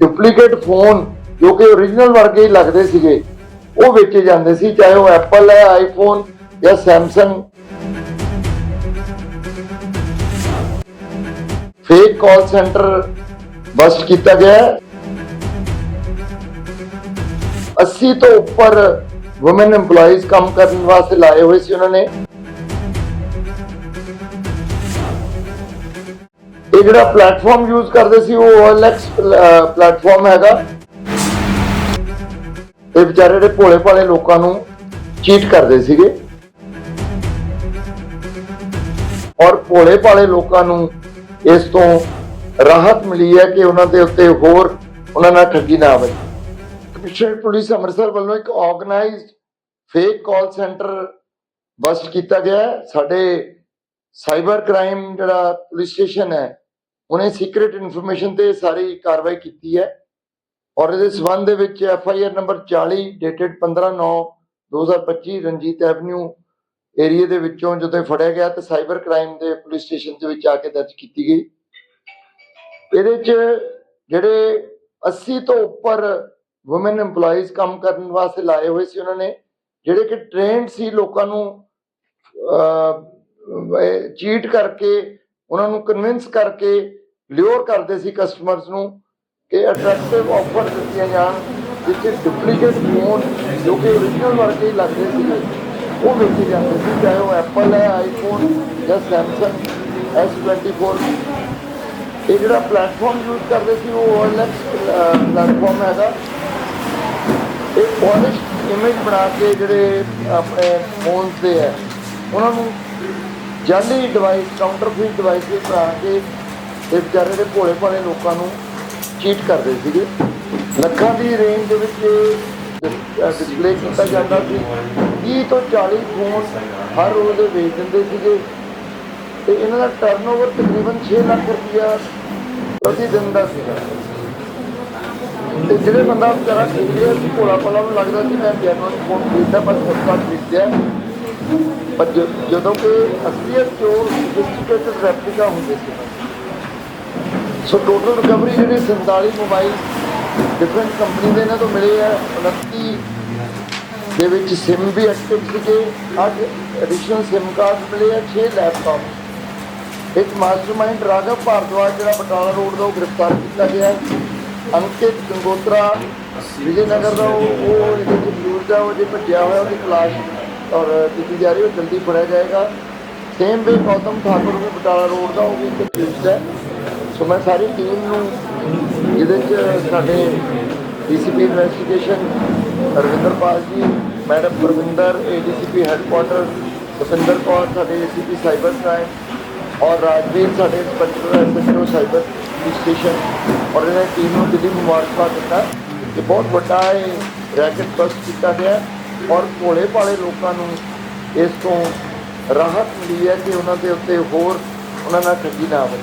Duplicate phone ਜੋ ਕਿ original ਵਰਗੇ ਹੀ ਲੱਗਦੇ ਸੀਗੇ, ਉਹ ਵੇਚੇ ਜਾਂਦੇ ਸੀ, ਚਾਹੇ ਉਹ ਐਪਲ ਹੈ ਆਈਫੋਨ ਜਾਂ Samsung fake call centre bust ਕੀਤਾ ਗਿਆ ਹੈ। 80 ਤੋਂ ਉੱਪਰ ਔਮਨ EMPLOYEES ਕੰਮ ਕਰਨ ਵਾਸਤੇ ਲਾਏ ਹੋਏ ਸੀ ਉਹਨਾਂ ਨੇ ਇਹ ਜਿਹੜਾ ਪਲੇਟਫਾਰਮ ਯੂਜ਼ ਕਰਦੇ ਸੀ, ਉਹ OLX ਪਲੇਟਫਾਰਮ ਹੈਗਾ। ਇਹ ਵਿਚਾਰੇ ਦੇ ਭੋਲੇ ਭਾਲੇ ਲੋਕਾਂ ਨੂੰ ਚੀਟ ਕਰਦੇ ਸੀਗੇ। ਔਰ ਭੋਲੇ ਭਾਲੇ ਲੋਕਾਂ ਨੂੰ ਇਸ ਤੋਂ ਰਾਹਤ ਮਿਲੀ ਹੈ ਕਿ ਉਹਨਾਂ ਦੇ ਉੱਤੇ ਹੋਰ ਉਹਨਾਂ ਨਾਲ ਠੱਗੀ ਨਾ ਆਵੇ ਕਮਿਸ਼ਨਰ ਪੁਲਿਸ ਅੰਮ੍ਰਿਤਸਰ ਵੱਲੋਂ ਇੱਕ organised fake call centre bust ਕੀਤਾ ਗਿਆ ਸਾਡੇ ਸਾਈਬਰ ਕ੍ਰਾਈਮ ਜਿਹੜਾ ਪੁਲਿਸ ਸਟੇਸ਼ਨ ਹੈ ਉਹਨੇ ਸੀਕ੍ਰੀਟ ਇਨਫੋਰਮੇਸ਼ਨ ਤੇ ਸਾਰੀ ਕਾਰਵਾਈ ਕੀਤੀ ਹੈ ਔਰ ਇਹਦੇ ਸਬੰਧ ਦੇ ਵਿੱਚ F I R number 40 dated 15/9/2025 Ranjit avenue area ਦੇ ਵਿੱਚੋਂ ਜਦੋਂ ਇਹ ਫੜਿਆ ਗਿਆ ਤੇ ਸਾਈਬਰ ਕ੍ਰਾਈਮ ਦੇ ਪੁਲਿਸ ਸਟੇਸ਼ਨ ਦੇ ਵਿੱਚ ਆ ਕੇ ਦਰਜ ਕੀਤੀ ਗਈ। ਇਹਦੇ 'ਚ ਜਿਹੜੇ 80 ਤੋਂ ਉੱਪਰ ਔਮਨ EMPLOYEES ਕੰਮ ਕਰਨ ਵਾਸਤੇ ਲਾਏ ਹੋਏ ਸੀ ਉਹਨਾਂ ਨੇ, ਜਿਹੜੇ ਕਿ ਟ੍ਰੇਨਡ ਸੀ ਲੋਕਾਂ ਨੂੰ ਚੀਟ ਕਰਕੇ, ਉਹਨਾਂ ਨੂੰ ਕਨਵਿੰਸ ਕਰਕੇ ਲਿਓਰ ਕਰਦੇ ਸੀ ਕਸਟਮਰਸ ਨੂੰ ਕਿ ਅਟਰੈਕਟਿਵ ਆਫਰ ਦਿੱਤੀਆਂ ਜਾਣ, ਜਿੱਥੇ ਡੁਪਲੀਕੇਟ ਫੋਨ ਜੋ ਕਿ ਓਰੀਜਨਲ ਵਰਗੇ ਹੀ ਲੱਗਦੇ ਸੀ ਉਹ ਵੇਚੇ ਜਾਂਦੇ ਸੀ, ਚਾਹੇ ਉਹ ਐਪਲ ਹੈ ਆਈਫੋਨ ਜਾਂ ਸੈਮਸੰਗ S24 ਇਹ ਜਿਹੜਾ ਪਲੇਟਫਾਰਮ ਯੂਜ਼ ਕਰਦੇ ਸੀ, ਉਹ OLX ਪਲੇਟਫਾਰਮ ਹੈਗਾ। ਇਹ ਪੋਲਿਸ਼ ਇਮੇਜ ਬਣਾ ਕੇ ਜਿਹੜੇ ਆਪਣੇ ਫੋਨ ਦੇ ਹੈ, ਉਹਨਾਂ ਨੂੰ ਜਾਲੀ ਡਿਵਾਈਸ ਕਾਊਂਟਰਫੀਟ ਡਿਵਾਈਸ ਦੇ ਬਣਾ ਕੇ ਤੇ ਵਿਚਾਰੇ ਦੇ ਭੋਲੇ ਭਾਲੇ ਲੋਕਾਂ ਨੂੰ ਚੀਟ ਕਰਦੇ ਸੀਗੇ। ਲੱਖਾਂ ਦੀ ਰੇਂਜ ਦੇ ਵਿੱਚ ਡਿਸਪਲੇ ਕੀਤਾ ਜਾਂਦਾ ਸੀ। 30 ਤੋਂ 40 ਫੋਨ ਹਰ ਰੋਜ਼ ਦੇ ਵੇਚ ਦਿੰਦੇ ਸੀਗੇ। ਤੇ ਇਹਨਾਂ ਦਾ ਟਰਨਓਵਰ ਤਕਰੀਬਨ 6 ਲੱਖ ਰੁਪਇਆ ਪ੍ਰਤੀ ਦਿਨ ਦਾ ਸੀਗਾ। ਤੇ ਜਿਹੜੇ ਬੰਦਾ ਵਿਚਾਰਾ ਖਰੀਦ ਰਿਹਾ ਸੀ ਭੋਲਾ ਭਾਲਾ ਨੂੰ ਲੱਗਦਾ ਸੀ ਮੈਂ ਜੈਨੂਅਨ ਫੋਨ ਖਰੀਦਦਾ ਪਰ ਸਸਤਾ ਖਰੀਦਿਆ। ਪਰ ਜ- ਜਦੋਂ ਕਿ ਅਸਲੀਅਤ ਚੋਂ ਸੋਫਿਸਟੀਕੇਟਡ ਰੈਪਲੀਕਾ ਹੁੰਦੇ ਸੀ ਸੋ ਟੋਟਲ ਰਿਕਵਰੀ ਜਿਹੜੇ 47 ਮੋਬਾਈਲ ਡਿਫਰੈਂਟ ਕੰਪਨੀ ਦੇ ਇਹਨਾਂ ਤੋਂ ਮਿਲੇ ਆ 29 ਦੇ ਵਿੱਚ ਸਿਮ ਵੀ ਐਕਟਿਵ ਸੀਗੇ ਅੱਜ ਐਡੀਸ਼ਨਲ ਸਿਮ ਕਾਰਡ ਮਿਲੇ ਆ 6 ਲੈਪਟਾਪ ਇੱਕ ਮਾਸਟਰਮਾਈਂਡ ਰਾਘਵ ਭਾਰਦਵਾਜ ਜਿਹੜਾ ਬਟਾਲਾ ਰੋਡ ਦਾ ਉਹ ਗ੍ਰਿਫਤਾਰ ਕੀਤਾ ਗਿਆ। ਅੰਕਿਤ ਗੰਗੋਤਰਾ, ਵਿਜੇਨਗਰ ਦਾ ਉਹ ਉਹ ਇਹਦੇ ਦਾ ਉਹ ਜੇ ਭੱਜਿਆ ਹੋਇਆ, ਉਹਦੀ ਤਲਾਸ਼ ਔਰ ਕੀਤੀ ਜਾ ਰਹੀ, ਉਹ ਜਲਦੀ ਫੜਿਆ ਜਾਏਗਾ। ਸੇਮ ਵੇ ਗੌਤਮ ਠਾਕੁਰ ਵੀ ਬਟਾਲਾ ਰੋਡ ਦਾ, ਉਹ ਵੀ ਇੱਕ ਫਿਊਜ਼ ਹੈ। ਸੋ ਮੈਂ ਸਾਰੀ ਟੀਮ ਨੂੰ ਜਿਹਦੇ ਚ ਸਾਡੇ DCP investigation Ravinderpal ji, madam Parvinder, ADCP headquarter Jaswinder Kaur, ਸਾਡੇ ਏਸੀਪੀ ਸਾਈਬਰ ਕ੍ਰਾਈਮ ਔਰ ਰਾਜਵੀਰ, ਸਾਡੇ ਇੰਸਪੈਕਟਰ ਐਸਐਚਓ ਸਾਈਬਰ ਸਟੇਸ਼ਨ ਔਰ ਇਹਨਾਂ ਦੀ ਟੀਮ ਨੂੰ ਦਿੱਲੀ ਮੁਬਾਰਕਬਾਦ ਦਿੱਤਾ ਕਿ ਬਹੁਤ ਵੱਡਾ ਇਹ ਰੈਕਟ ਬਸਟ ਕੀਤਾ ਗਿਆ ਔਰ ਭੋਲੇ ਭਾਲੇ ਲੋਕਾਂ ਨੂੰ ਇਸ ਤੋਂ ਰਾਹਤ ਮਿਲੀ ਹੈ ਕਿ ਉਹਨਾਂ ਦੇ ਉੱਤੇ ਹੋਰ ਉਹਨਾਂ ਨਾਲ ਠੱਗੀ ਨਾ ਆਵੇ